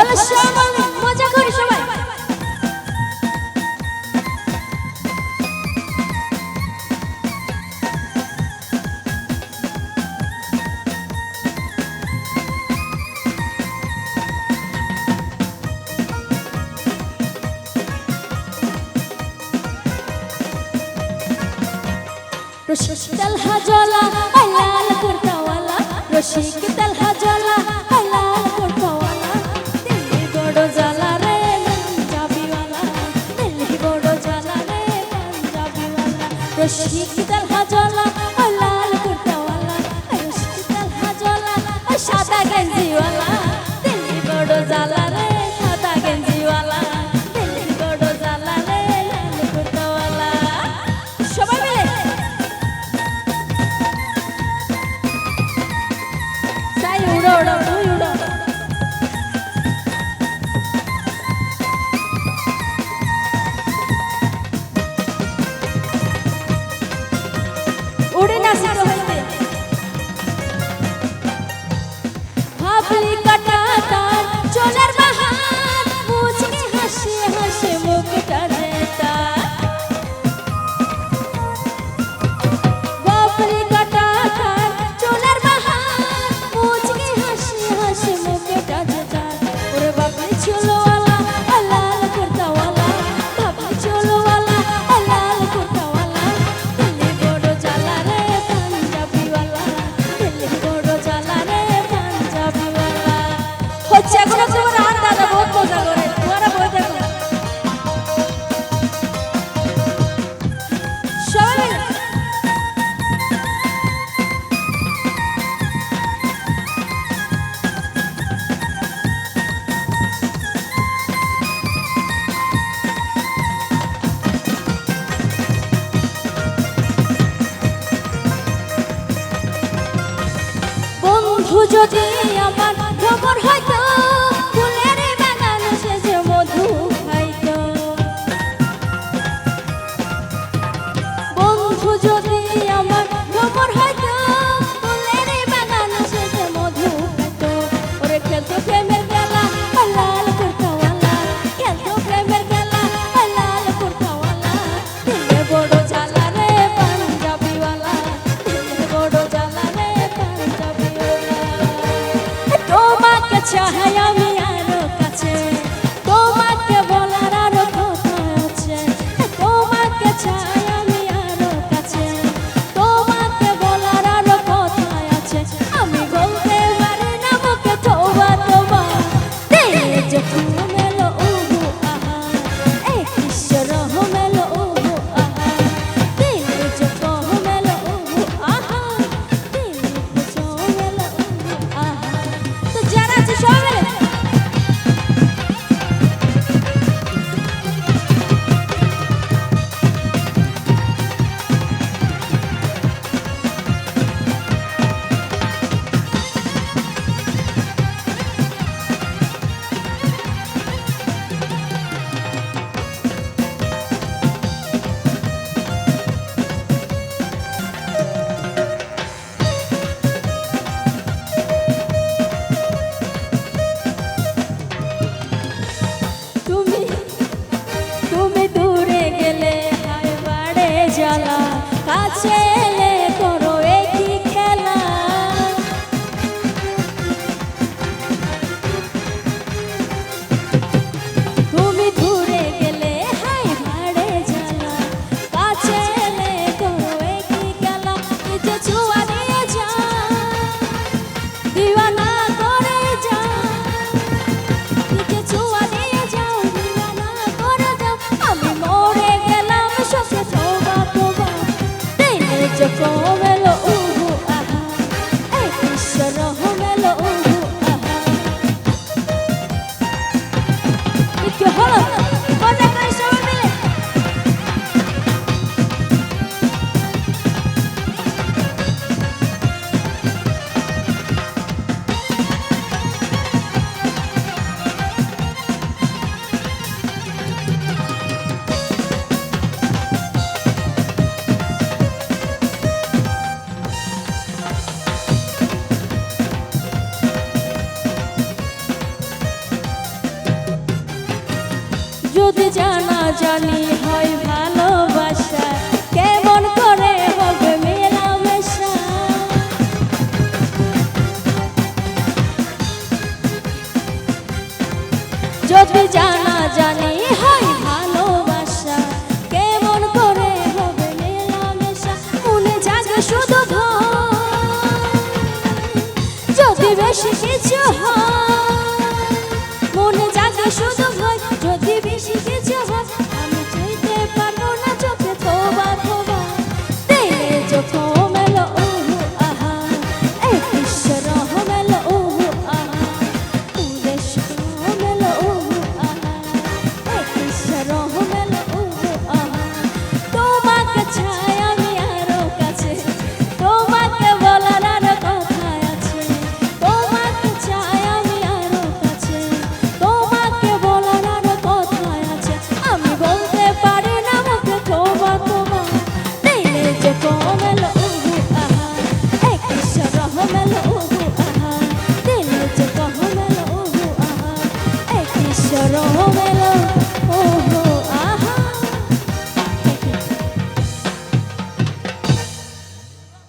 ভালো রশিক তালহা জলা আইলাল কুর্তাওয়ালা। রশিক তালহা শাসিত হইতে ভাবি কাটা তার চলার বাহার মুচকে হাসে। যদি আমার খবর হয় তোমাকে চাহাই আমি The Giacomo যদি জানা জানি হয়